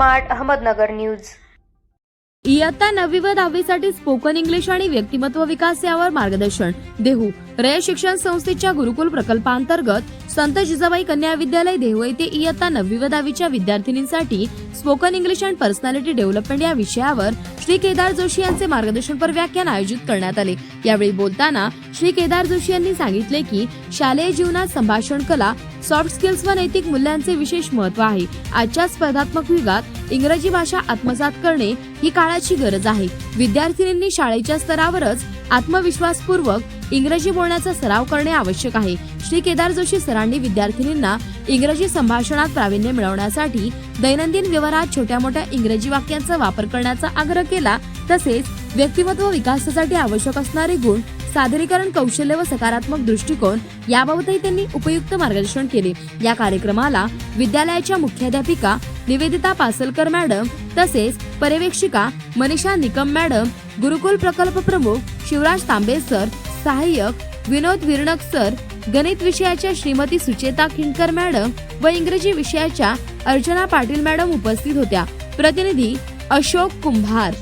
Smart Ahmednagar news. इयत्ता नववी व दहावीसाठी स्पोकन इंग्लिश आणि व्यक्तिमत्व विकास यावर मार्गदर्शन. देहू रय शिक्षण संस्थेच्या गुरुकुल प्रकल्पांतर्गत संत जिजाबाई कन्या विद्यालय देहू येथे इयत्ता नववी व दहावीच्या विद्यार्थिनींसाठी spoken English and personality development या विषयावर श्री केदार जोशी यांचे मार्गदर्शनपर व्याख्यान आयोजित करण्यात आले. यावेळी बोलताना श्री केदार जोशी यांनी सांगितले की शालेय जीवनात संभाषण कला सॉफ्ट स्किल्स व नैतिक मूल्यांचे विशेष महत्त्व आहे. आजच्या स्पर्धात्मक युगात इंग्रजी भाषा आत्मसात करणे ही काळाची गरज आहे. विद्यार्थिनींनी शाळेच्या स्तरावरच आत्मविश्वासपूर्वक इंग्रजी बोलण्याचा सराव करणे आवश्यक आहे. श्री केदार जोशी सरांनी विद्यार्थिनींना इंग्रजी संभाषणात प्रावीण्य मिळवण्यासाठी दैनंदिन व्यवहारात छोट्या मोठ्या इंग्रजी वाक्यांचा वापर करण्याचा आग्रह केला. तसेच व्यक्तिमत्व विकासासाठी आवश्यक असणारे गुण सादरीकरण कौशल्य व सकारात्मक दृष्टिकोन याबाबतही त्यांनी उपयुक्त मार्गदर्शन केले. या कार्यक्रमाला विद्यालयाच्या मुख्याध्यापिका निवेदिता पासलकर मॅडम तसेच पर्यवेक्षिका मनीषा निकम मॅडम गुरुकुल प्रकल्प प्रमुख शिवराज तांबे सर सहाय्यक विनोद विरणक सर गणित विषयाच्या श्रीमती सुचेता खिंडकर मॅडम व इंग्रजी विषयाच्या अर्चना पाटील मॅडम उपस्थित होत्या. प्रतिनिधी अशोक कुंभार.